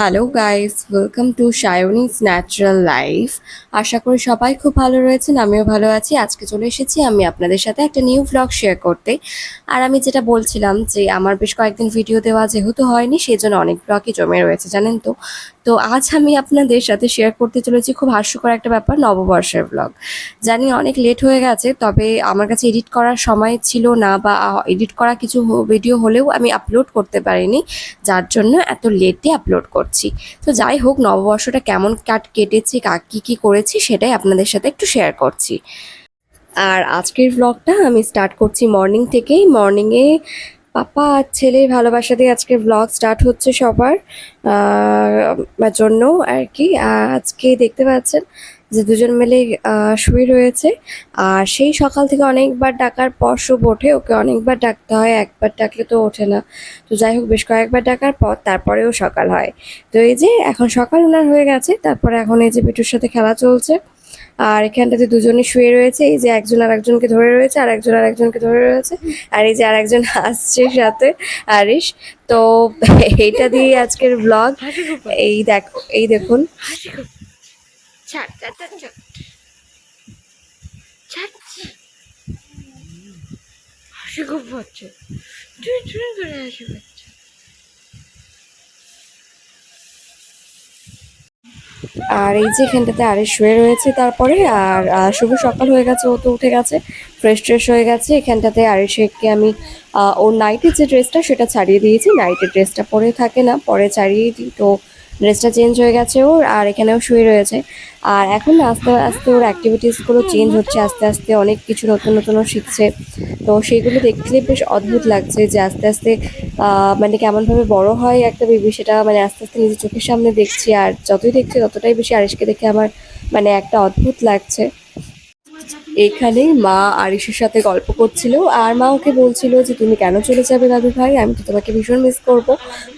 Hello guys welcome to Sayanis natural life আশা করি সবাই খুব ভালো রয়েছেন, আমিও ভালো আছি। আজকে চলে এসেছি আমি আপনাদের সাথে একটা নিউ ব্লগ শেয়ার করতে। আর আমি যেটা বলছিলাম যে, আমার বেশ কয়েকদিন ভিডিও দেওয়া যেহেতু হয়নি, সেই জন্য অনেক ব্লগই জমে রয়েছে, জানেন তো? তো আজ আমি আপনাদের সাথে শেয়ার করতে চলেছি খুব হাস্যকর একটা ব্যাপার, নববর্ষের ব্লগ জানি অনেক লেট হয়ে গেছে, তবে আমার কাছে এডিট করার সময় ছিল না বা এডিট করা কিছু ভিডিও হলেও আমি আপলোড করতে পারিনি, যার জন্য এত লেটে আপলোড করছি তো যাই হোক, নববর্ষটা কেমন কাট, কেটেছি, কা, কী করেছি সেটাই আপনাদের সাথে একটু শেয়ার করছি। আর আজকের ব্লগটা আমি স্টার্ট করছি মর্নিং থেকেই। মর্নিংয়ে পাপা আর ছেলের ভালোবাসা দিয়ে আজকে ব্লগ স্টার্ট হচ্ছে সবার জন্য আর কি। আজকে দেখতে পাচ্ছেন যে দুজন মিলে শুয়ে রয়েছে। আর সেই সকাল থেকে অনেকবার ডাকার পর শুভ ওঠে, ওকে অনেকবার ডাকতে হয়, একবার ডাকলে তো ওঠে না। তো যাই হোক, বেশ কয়েকবার ডাকার পর তারপরেও সকাল হয়। তো এই যে এখন সকাল ওনার হয়ে গেছে, তারপরে এখন এই যে বিটুর সাথে খেলা চলছে। আর এখানটাতে দুজনে শুয়ে রয়েছে। এই যে একজন আর একজনকে ধরে রয়েছে আর একজন আর একজনকে ধরে রয়েছে আর এই যে আর একজন আসছে সাথে আরিশ। তো এইটা দিয়ে আজকের ব্লগ এই দেখো এই দেখুন। হাসি খুব পাচ্ছে। তুই হাসি পাচ্ছে। আর এই যে এখানটাতে আরে শুয়ে রয়েছে তারপরে, আর শুভ সকাল হয়ে গেছে, ও তো উঠে গেছে ফ্রেশ ট্রেশ হয়ে গেছে। এখানটাতে আরে শেখকে আমি ওর নাইটের যে ড্রেসটা সেটা ছাড়িয়ে দিয়েছি। নাইটের ড্রেসটা পরে থাকে না, পরে ছাড়িয়ে দিই। তো ড্রেসটা চেঞ্জ হয়ে গেছে ওর, আর এখানেও শুয়ে রয়েছে। আর এখন আস্তে আস্তে ওর অ্যাক্টিভিটিসগুলো চেঞ্জ হচ্ছে, আস্তে আস্তে অনেক কিছু নতুন নতুনও শিখছে। তো সেইগুলো দেখলে বেশ অদ্ভুত লাগছে যে আস্তে আস্তে মানে কেমনভাবে বড় হয় একটা বেবি সেটা মানে আস্তে আস্তে নিজের চোখের সামনে দেখছি, আর যতই দেখছি ততটাই বেশি আরিশকে দেখে আমার মানে একটা অদ্ভুত লাগছে। এইখানে মা আরিশের সাথে গল্প করছিল আর মা ওকে বলছিল যে, তুমি কেন চলে যাবে দাদু ভাই? আমি তো তোমাকে ভীষণ মিস করব।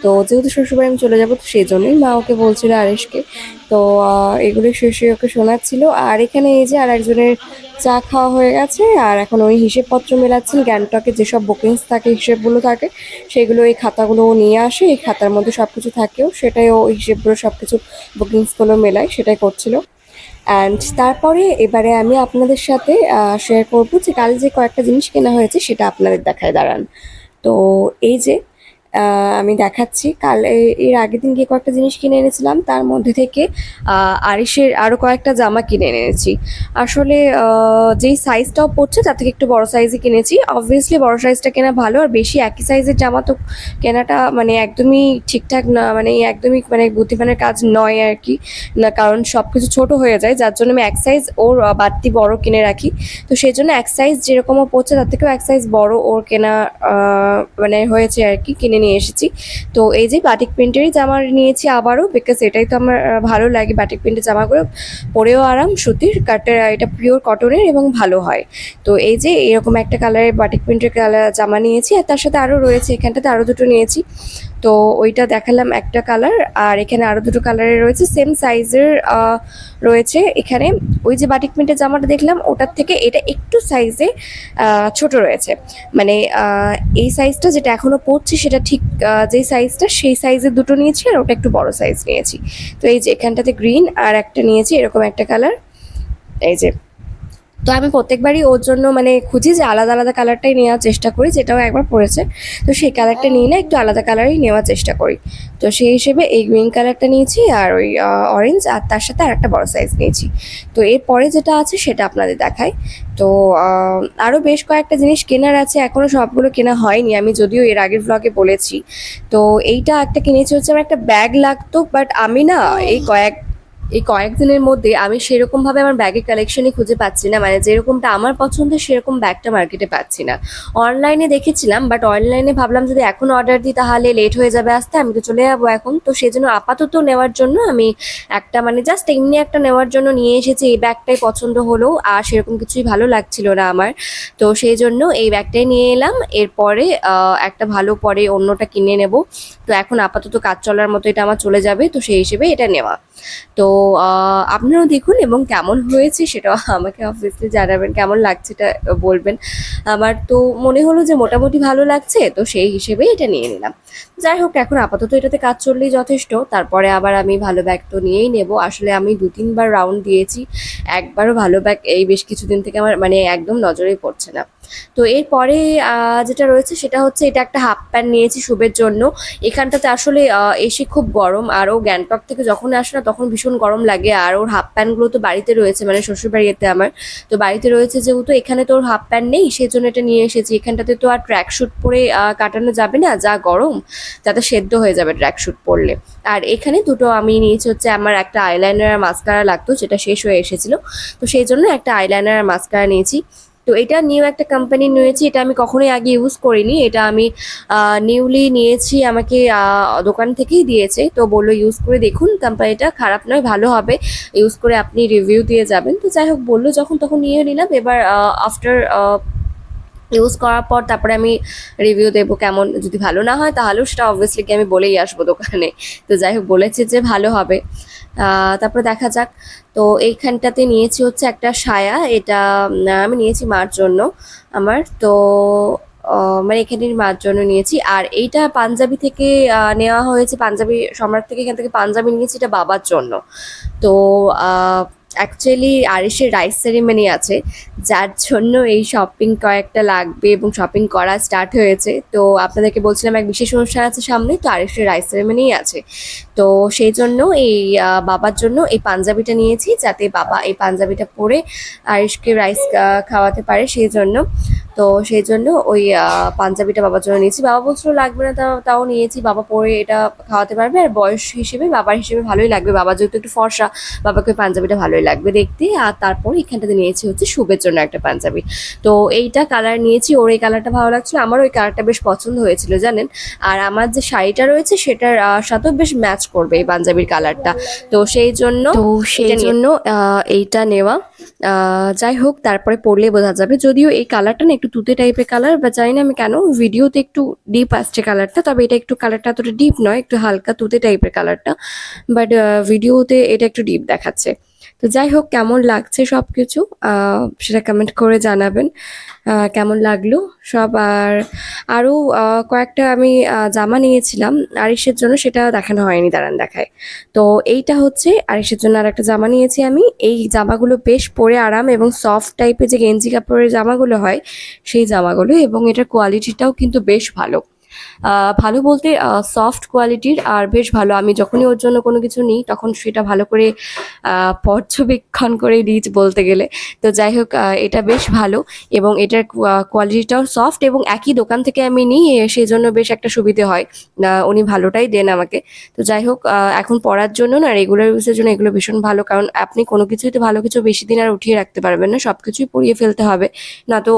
তো যেহেতু শ্বশুরবাড়ি আমি চলে যাব, তো সেই জন্যই মা ওকে বলছিল আরিশকে। তো এগুলো শুয়ে ওকে শোনাচ্ছিল। আর এখানে এই যে আর একজনের চা খাওয়া হয়ে গেছে, আর এখন ওই হিসেবপত্র মেলাচ্ছেন, গ্যাংটকে যেসব বুকিংস থাকে, হিসেবগুলো থাকে, সেগুলো এই খাতাগুলো নিয়ে আসে। এই খাতার মধ্যে সব কিছু থাকেও, সেটাই ও হিসেবগুলো সব কিছু বুকিংসগুলো মেলায়, সেটাই করছিল। অ্যান্ড তারপরে এবারে আমি আপনাদের সাথে শেয়ার করব যে কাল যে কয়েকটা জিনিস কেনা হয়েছে সেটা আপনাদের দেখায় দাঁড়ান। তো এই যে আমি দেখাচ্ছি। কাল এর আগের দিন গিয়ে কয়েকটা জিনিস কিনে এনেছিলাম। তার মধ্যে থেকে আহ, আরিশের আরও কয়েকটা জামা কিনে এনেছি। আসলে যেই সাইজটাও পড়ছে তার থেকে একটু বড় সাইজই কিনেছি। অবভিয়াসলি বড় সাইজটা কেনা ভালো আর বেশি একই সাইজের জামা তো কেনাটা মানে একদমই ঠিকঠাক না মানে একদমই মানে বুদ্ধিমানের কাজ নয় আর কি। না কারণ সব কিছু ছোটো হয়ে যায় যার জন্য আমি এক সাইজ ওর বাড়তি বড় কিনে রাখি। তো সেই জন্য এক সাইজ যেরকমও পড়ছে তার থেকেও এক সাইজ বড় ওর কেনা মানে হয়েছে আর কি কিনে নিয়ে এসেছি। তো এই যে বাটিক প্রিন্টেরই জামা নিয়েছি আবারও বিকজ এটাই তো আমার ভালো লাগে বাটিক প্রিন্টের জামাগুলো। পরেও আরাম, সুতির কাটের এটা পিওর কটনের এবং ভালো হয়। তো এই যে এরকম একটা কালারের বাটিক প্রিন্টের কালার জামা নিয়েছি আর তার সাথে আরও রয়েছে, এখানটাতে আরও দুটো নিয়েছি। তো ওইটা দেখালাম একটা কালার আর এখানে আরও দুটো কালারের রয়েছে সেম সাইজের রয়েছে এখানে। ওই যে বাটিক প্রিন্টের জামাটা দেখলাম, ওটার থেকে এটা একটু সাইজে ছোট রয়েছে। মানে এই সাইজটা যেটা এখনও পড়ছি সেটা ঠিক যেই সাইজটা সেই সাইজের দুটো নিয়েছি আর ওটা একটু বড় সাইজ নিয়েছি। তো এই যে এখানটাতে গ্রিন আর একটা নিয়েছি, এরকম একটা কালার এই যে তো আমি প্রত্যেকবারই ওর জন্য মানে খুঁজি যে আলাদা আলাদা কালারটাই নেওয়ার চেষ্টা করি যেটাও একবার পড়েছে। তো সেই কালারটা নিয়ে না একটু আলাদা কালারই নেওয়ার চেষ্টা করি। তো সেই হিসেবে এই গ্রিন কালারটা নিয়েছি আর ওই অরেঞ্জ আর তার সাথে আর একটা বড় সাইজ নিয়েছি। তো এরপরে যেটা আছে সেটা আপনাদের দেখাই। তো আরও বেশ কয়েকটা জিনিস কেনার আছে এখনও সবগুলো কেনা হয়নি। আমি যদিও এর আগের ব্লগে বলেছি। তো এইটা একটা কিনেছি হচ্ছে আমার একটা ব্যাগ লাগতো বাট আমি না এই কয়েক এই কয়েকদিনের মধ্যে আমি সেরকমভাবে আমার ব্যাগের কালেকশনই খুঁজে পাচ্ছি না। মানে যেরকমটা আমার পছন্দের, সেরকম ব্যাগটা মার্কেটে পাচ্ছি না। অনলাইনে দেখেছিলাম বাট অনলাইনে ভাবলাম যদি এখন অর্ডার দিই, তাহলে লেট হয়ে যাবে আসতে। আমি তো চলে যাব এখন। তো সেই জন্য আপাতত নেওয়ার জন্য আমি একটা মানে জাস্ট এমনি একটা নেওয়ার জন্য নিয়ে এসেছি। এই ব্যাগটাই পছন্দ হলো, আর সেরকম কিছুই ভালো লাগছিল না আমার। তো সেই জন্য এই ব্যাগটাই নিয়ে এলাম। এরপরে একটা ভালো পরে অন্যটা কিনে নেব। তো এখন আপাতত কাজ চলার মতো এটা আমার চলে যাবে। তো সেই হিসেবে এটা নেওয়া। তো আপনারাও দেখুন এবং কেমন হয়েছে সেটাও আমাকে অবভিয়াসলি জানাবেন, কেমন লাগছে এটা বলবেন। আমার তো মনে হলো যে মোটামুটি ভালো লাগছে, তো সেই হিসেবেই এটা নিয়ে নিলাম। যাই হোক, এখন আপাতত এটাতে কাজ চললেই যথেষ্ট, তারপরে আবার আমি ভালো ব্যাগ তো নিয়েই নেব। আসলে আমি দু তিনবার রাউন্ড দিয়েছি, একবারও ভালো ব্যাগ এই বেশ কিছুদিন থেকে আমার মানে একদম নজরেই পড়ছে না। তো এরপরে যেটা রয়েছে সেটা হচ্ছে এটা একটা হাফ প্যান্ট নিয়েছি শুভের জন্য। এখানটাতে আসলে এসে খুব গরম। আর ও গ্যাংটক থেকে যখন আসে না, তখন ভীষণ গরম লাগে। আর ওর হাফ প্যান্টগুলো তো বাড়িতে রয়েছে মানে শ্বশুর বাড়িতে আমার। তো বাড়িতে রয়েছে যেহেতু, এখানে তো ওর হাফ প্যান্ট নেই সেই জন্য এটা নিয়ে এসেছি। এখানটাতে তো আর ট্র্যাক শ্যুট পরে কাটানো যাবে না, যা গরম, যাতে সেদ্ধ হয়ে যাবে ট্র্যাক শ্যুট পরলে। আর এখানে দুটো আমি নিয়েছি হচ্ছে আমার একটা আইলাইনার আর মাস্কারা লাগতো, যেটা শেষ হয়ে এসেছিল। তো সেই জন্য একটা আইলাইনার আর মাস্কারা নিয়েছি। তো এটা নিউ একটা কোম্পানি নিয়েছি, এটা আমি কখনোই আগে ইউজ করিনি, এটা আমি নিউলি নিয়েছি, আমাকে দোকান থেকেই দিয়েছে, তো বলল ইউজ করে দেখুন কোম্পানিটা খারাপ নয়, ভালো হবে ইউজ করে আপনি রিভিউ দিয়ে যাবেন, তো যাই হোক বলল যখন, তখন নিয়ে নিলাম, এবার আফটার ইউজ করার পর তারপরে আমি রিভিউ দেবো কেমন, যদি ভালো না হয় তাহলেও সেটা অবভিয়াসলি কি আমি বলেই আসব দোকানে। তো যাই হোক, বলেছে যে ভালো হবে। তারপরে দেখা যাক। তো এইখানটাতে নিয়েছি হচ্ছে একটা সায়া, এটা আমি নিয়েছি মার জন্য আমার। তো মানে এখানে মার জন্য নিয়েছি। আর এইটা পাঞ্জাবি থেকে নেওয়া হয়েছে, পাঞ্জাবি সম্রাট থেকে এখান থেকে পাঞ্জাবি নিয়েছি, এটা বাবার জন্য। তো অ্যাকচুয়ালি আরিসের রাইস সেরিমনি আছে, যার জন্য এই শপিং কয়েকটা লাগবে এবং শপিং করা স্টার্ট হয়েছে। তো আপনাদেরকে বলছিলাম এক বিশেষ অনুষ্ঠান আছে সামনে, তো আরিসের রাইস সেরিমনি আছে। তো সেই জন্য এই বাবার জন্য এই পাঞ্জাবিটা নিয়েছি, যাতে বাবা এই পাঞ্জাবিটা পরে আরিসকে রাইস খাওয়াতে পারে সেই জন্য। তো সেই জন্য ওই পাঞ্জাবিটা বাবার জন্য নিয়েছি। বাবা বলছিল, লাগবে না তাও তাও নিয়েছি, বাবা পরে এটা খাওয়াতে পারবে আর বয়স হিসেবে বাবার হিসেবে ভালোই লাগবে। বাবা যেহেতু একটু ফর্সা, বাবাকে পাঞ্জাবিটা ভালোই লাগবে দেখতে আর তারপর এখানটাতে নিয়েছি হচ্ছে শুভের জন্য একটা পাঞ্জাবি। তো এইটা কালার নিয়েছি ওর এই কালারটা ভালো লাগছিল আমার ওই কালারটা বেশ পছন্দ হয়েছিল জানেন? আর আমার যে শাড়িটা রয়েছে সেটার সাথেও বেশ ম্যাচ করবে এই পাঞ্জাবির কালারটা তো সেই জন্য তো সেই জন্য এইটা নেওয়া যাই হোক তারপরে পরলে বোঝা যাবে। যদিও এই কালারটা না একটু তুতে টাইপের কালার বা জানি না আমি কেন ভিডিওতে একটু ডিপ আসছে কালারটা তবে এটা একটু কালারটা এতটা ডিপ নয় একটু হালকা তুতে টাইপের কালারটা বাট ভিডিওতে এটা একটু ডিপ দেখাচ্ছে। তো যাই হোক, কেমন লাগছে সব কিছু সেটা কমেন্ট করে জানাবেন কেমন লাগল সব। আর আরও কয়েকটা আমি জামা নিয়েছিলাম আরিসের জন্য, সেটা দেখানো হয়নি দাঁড়ান দেখায়। তো এইটা হচ্ছে আরিসের জন্য আর একটা জামা নিয়েছি আমি। এই জামাগুলো বেশ পরে আরাম এবং সফট টাইপের যে গেঞ্জি কাপড়ের জামাগুলো হয়, সেই জামাগুলো এবং এটার কোয়ালিটিটাও কিন্তু বেশ ভালো। ভালো বলতে সফট কোয়ালিটির আর বেশ ভালো। আমি যখনই ওর জন্য কোনো কিছু নিই, তখন সেটা ভালো করে পর্যবেক্ষণ করে নিই বলতে গেলে। তো যাই হোক এটা বেশ ভালো এবং এটার কোয়ালিটিটাও সফট এবং একই দোকান থেকে আমি নিই সেই জন্য বেশ একটা সুবিধে হয়। উনি ভালোটাই দেন আমাকে। তো যাই হোক এখন পড়ার জন্য না রেগুলার ইউজের জন্য এগুলো ভীষণ ভালো, কারণ আপনি কোনো কিছুই তো ভালো কিছু বেশি দিন আর উঠিয়ে রাখতে পারবেন না সব কিছুই পরিয়ে ফেলতে হবে। না তো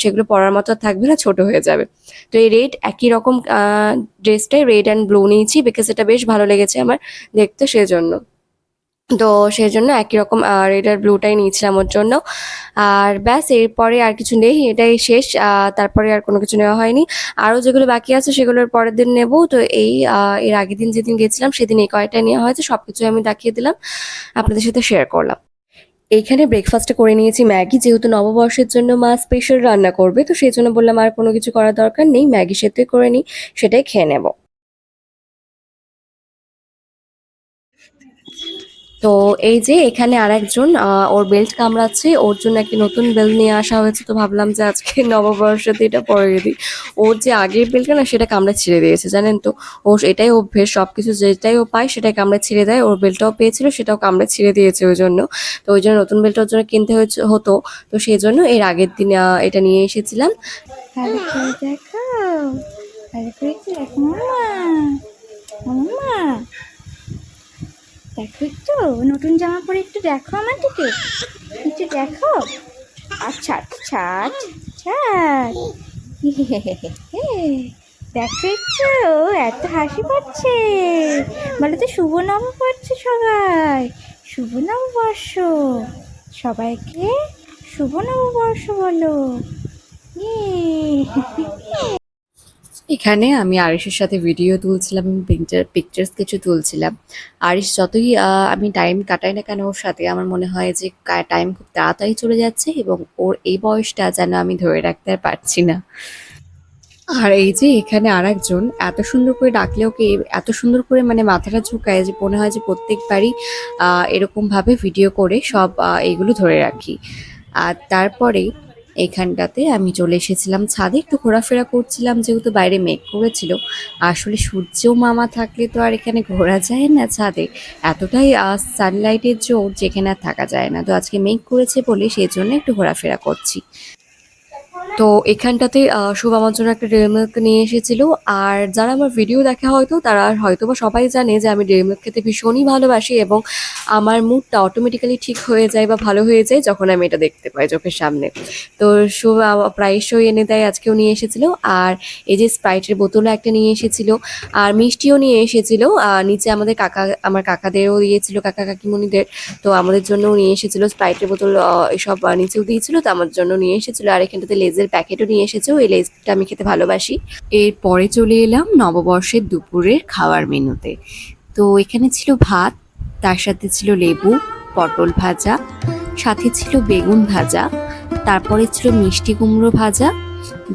সেগুলো পড়ার মতো থাকবে না, ছোট হয়ে যাবে। তো এই রেট একই রকম ড্রেসটাই রেড অ্যান্ড ব্লু নিয়েছি বিকজ এটা বেশ ভালো লেগেছে আমার দেখতে সেজন্য। তো সেই জন্য একই রকম রেড আর ব্লুটাই নিয়েছিলাম ওর জন্য। আর ব্যাস, এরপরে আর কিছু নেই, এটাই শেষ। তারপরে আর কোনো কিছু নেওয়া হয়নি। আরও যেগুলো বাকি আছে সেগুলোর পরের দিন নেব। তো এই এর আগের দিন যেদিন গেছিলাম সেদিন এই কয়টা নেওয়া হয়েছে সব কিছুই আমি দেখিয়ে দিলাম। আপনাদের সাথে শেয়ার করলাম। এইখানে ব্রেকফাস্টে করে নিয়েছি ম্যাগি। যেহেতু নববর্ষের জন্য মা স্পেশাল রান্না করবে, তো সেই জন্য বললাম আর কোনো কিছু করার দরকার নেই। ম্যাগি সেতে করে নিই, সেটাই খেয়ে নেব। তো এই যে এখানে আর একজন ওর বেল্ট কামড়াচ্ছে, ওর জন্য একটি নতুন বেল্ট নিয়ে আসা হয়েছে, তো ভাবলাম যে আজকে নববর্ষতে এটা পরে দিই ওর যে আগের বেল্টটা না সেটা কামড়ে ছিঁড়ে দিয়েছে, জানেন তো? ও এটাই অভ্যেস সব কিছু যেটাই ও পায়, সেটাই কামড়ে ছিঁড়ে দেয়, ওর বেল্টটাও পেয়েছিল, সেটাও কামড়ে ছিঁড়ে দিয়েছে ওই জন্য। তো ওই জন্য নতুন বেল্ট ওর জন্য কিনতে হয়েছে, হতো, তো সেই জন্য এর আগের দিন এটা নিয়ে এসেছিলাম। করে দেখো একটু, নতুন জামা পরে একটু দেখো আমার দিকে। একটু দেখো। আচ্ছা আচ্ছা আচ্ছা দেখো একটু, এত হাসি পাচ্ছে। বলো তো, শুভ নববর্ষ সবাই। শুভ নববর্ষ। সবাইকে শুভ নববর্ষ বলো। ইয়ে। এখানে আমি আরিশের সাথে ভিডিও তুলছিলাম পিকচার পিকচার্স কিছু তুলছিলাম। আরিশ যতই আমি টাইম কাটাই না কেন ওর সাথে আমার মনে হয় যে টাইম খুব তাড়াতাড়ি চলে যাচ্ছে এবং ওর এই বয়সটা যেন আমি ধরে রাখতে পারছি না। আর এই যে এখানে আর একজন এত সুন্দর করে ডাকলে ওকে এত সুন্দর করে মানে মাথাটা ঝুঁকায় যে মনে হয় যে প্রত্যেকবারই এরকমভাবে ভিডিও করে সব আহ, এইগুলো ধরে রাখি। আর তারপরে এখানটাতে আমি চলে এসেছিলাম ছাদে। একটু ঘোরাফেরা করছিলাম, যেহেতু বাইরে মেঘ করেছিল। আসলে সূর্য মামা থাকলে তো আর এখানে ঘোরা যায় না ছাদে। এতটাই সানলাইটের জোর যেখানে আর থাকা যায় না। তো আজকে মেঘ করেছে বলে সেই জন্য একটু ঘোরাফেরা করছি। তো এখানটাতে শুভ আমার জন্য একটা ডেয়ারি মিল্ক নিয়ে এসেছিল। আর যারা আমার ভিডিও দেখা হয়তো, তারা হয়তো বা সবাই জানে যে আমি ডেয়ারি মিল্ক খেতে ভীষণই ভালোবাসি এবং আমার মুডটা অটোমেটিক্যালি ঠিক হয়ে যায় বা ভালো হয়ে যায় যখন আমি এটা দেখতে পাই চোখের সামনে। তো শুভ প্রায়শই এনে দেয় আজকেও নিয়ে এসেছিল। আর এই যে স্প্রাইটের বোতলও একটা নিয়ে এসেছিল। আর মিষ্টিও নিয়ে এসেছিল। নিচে আমাদের কাকা, আমার কাকাদেরও দিয়েছিল, কাকা কাকিমণিদের। তো আমাদের জন্যও নিয়ে এসেছিল স্প্রাইটের বোতল এসব নিচেও দিয়েছিল, তো আমার জন্য নিয়ে এসেছিল। আর এখানটাতে লেজের প্যাকেটও নিয়ে এসেছে এই লেজটা আমি খেতে ভালোবাসি। এরপরে চলে এলাম নববর্ষের দুপুরের খাওয়ার মেনুতে। তো এখানে ছিল ভাত, তার সাথে ছিল লেবু, পটল ভাজা, সাথে ছিল বেগুন ভাজা, তারপরে ছিল মিষ্টি কুমড়ো ভাজা,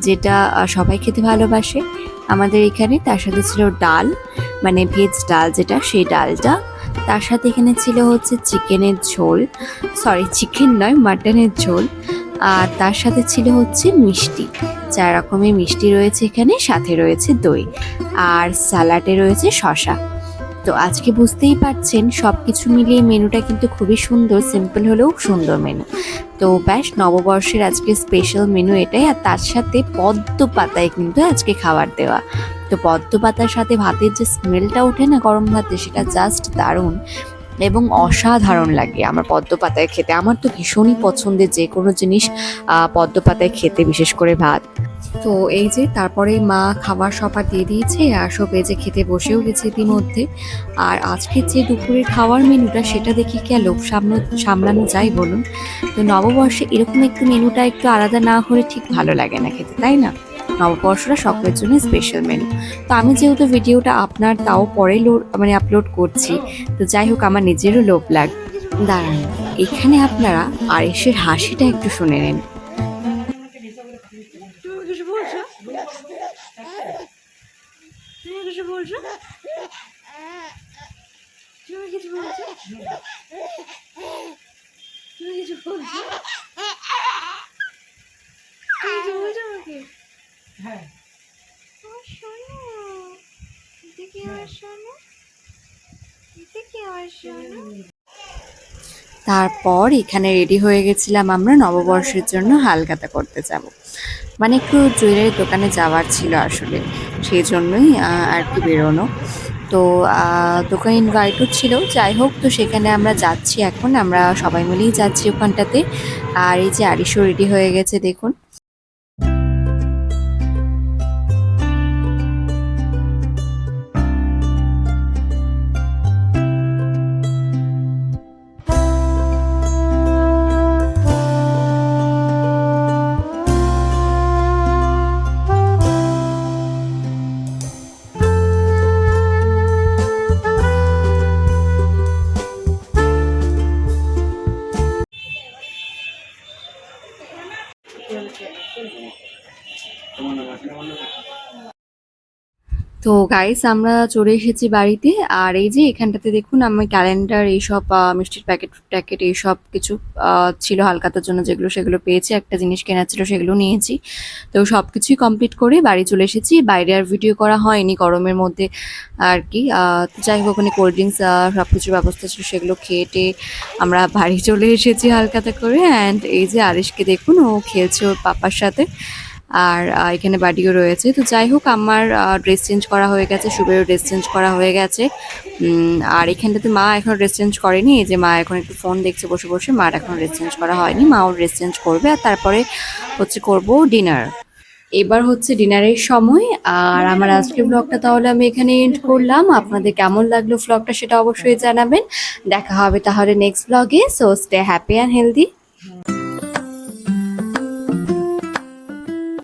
যেটা সবাই খেতে ভালোবাসে। আমাদের এখানে তার সাথে ছিল ডাল মানে ভেজ ডাল যেটা, সেই ডালটা। তার সাথে এখানে ছিল হচ্ছে চিকেনের ঝোল সরি চিকেন নয়, মাটনের ঝোল। আর তার সাথে ছিল হচ্ছে মিষ্টি। চার রকমের মিষ্টি রয়েছে এখানে, সাথে রয়েছে দই আর স্যালাডে রয়েছে শশা তো আজকে বুঝতেই পারছেন সব কিছু মিলিয়ে মেনুটা কিন্তু খুবই সুন্দর, সিম্পল হলেও সুন্দর মেনু। তো ব্যাস, নববর্ষের আজকে স্পেশাল মেনু এটাই, আর তার সাথে পদ্ম পাতায় কিন্তু আজকে খাবার দেওয়া। তো পদ্ম পাতার সাথে ভাতের যে স্মেলটা ওঠে না গরম ভাতে, সেটা জাস্ট দারুণ। এবং অসাধারণ লাগে আমার পদ্ম পাতায় খেতে। আমার তো ভীষণই পছন্দের যে কোনো জিনিস পদ্ম পাতায় খেতে, বিশেষ করে ভাত। তো এই যে তারপরে মা খাবার সবার দিয়ে দিয়েছে, আর সব এই যে খেতে বসেও গেছে ইতিমধ্যে। আর আজকে যে দুপুরের খাওয়ার মেনুটা, সেটা দেখে কি আর লোভ সামলানো সামলানো যায় বলুন? তো নববর্ষে এরকম একটু মেনুটা একটু আলাদা না হলে ঠিক ভালো লাগে না খেতে, তাই না? নববর্ষটা সকলের জন্য স্পেশাল মেনু তো আমি যেহেতু ভিডিওটা আপনার, তাও পরে মানে আপলোড করছি, তো যাই হোক, আমার নিজেরও লোভ লাগ দাঁড়ান, এখানে আপনারা আরেসের হাসিটা একটু শুনে নেন। কিছু হ্যাঁ। শোনো শোনো? শোনো? তারপর এখানে রেডি হয়ে গেছিলাম আমরা নববর্ষের জন্য হালখাতা করতে যাব। মানে একটু জুয়েলারি দোকানে যাওয়ার ছিল আসলে সেই জন্যই আহ, আর কি বেরোনো। তো আহ, দোকান ইনভাইটও ছিল যাই হোক তো সেখানে আমরা যাচ্ছি এখন আমরা সবাই মিলেই যাচ্ছি ওখানটাতে। আর এই যে আরিশও রেডি হয়ে গেছে দেখুন। তো গাইস আমরা চলে এসেছি বাড়িতে। আর এই যে এখানটাতে দেখুন আমি ক্যালেন্ডার এইসব মিষ্টির প্যাকেট ট্যাকেট এইসব কিছু ছিল হালকাতার জন্য যেগুলো সেগুলো পেয়েছি। একটা জিনিস কেনার ছিল সেগুলো নিয়েছি। তো সব কিছুই কমপ্লিট করে বাড়ি চলে এসেছি। বাইরে আর ভিডিও করা হয়নি গরমের মধ্যে আর কি। যাই হোক, ওখানে কোল্ড ড্রিঙ্কস সব কিছুর ব্যবস্থা ছিল সেগুলো খেয়ে আমরা বাড়ি চলে এসেছি হালকাতা করে। অ্যান্ড এই যে আরিশকে দেখুন, ও খেলছে ওর পাপার সাথে। আর এখানে বাড়িও রয়েছে। তো যাই হোক, আমার ড্রেস চেঞ্জ করা হয়ে গেছে, শুভেরও ড্রেস চেঞ্জ করা হয়ে গেছে। আর এখানটাতে মা এখন ড্রেস চেঞ্জ করেনি। এই যে মা এখন একটু ফোন দেখছে বসে বসে, মার এখন ড্রেস চেঞ্জ করা হয়নি। মাও ড্রেস চেঞ্জ করবে আর তারপরে হচ্ছে করব ডিনার এবার হচ্ছে ডিনারের সময়। আর আমার আজকের ব্লগটা তাহলে আমি এখানে এন্ড করলাম। আপনাদের কেমন লাগল ব্লগটা সেটা অবশ্যই জানাবেন। দেখা হবে তাহলে নেক্সট ব্লগে so stay happy and healthy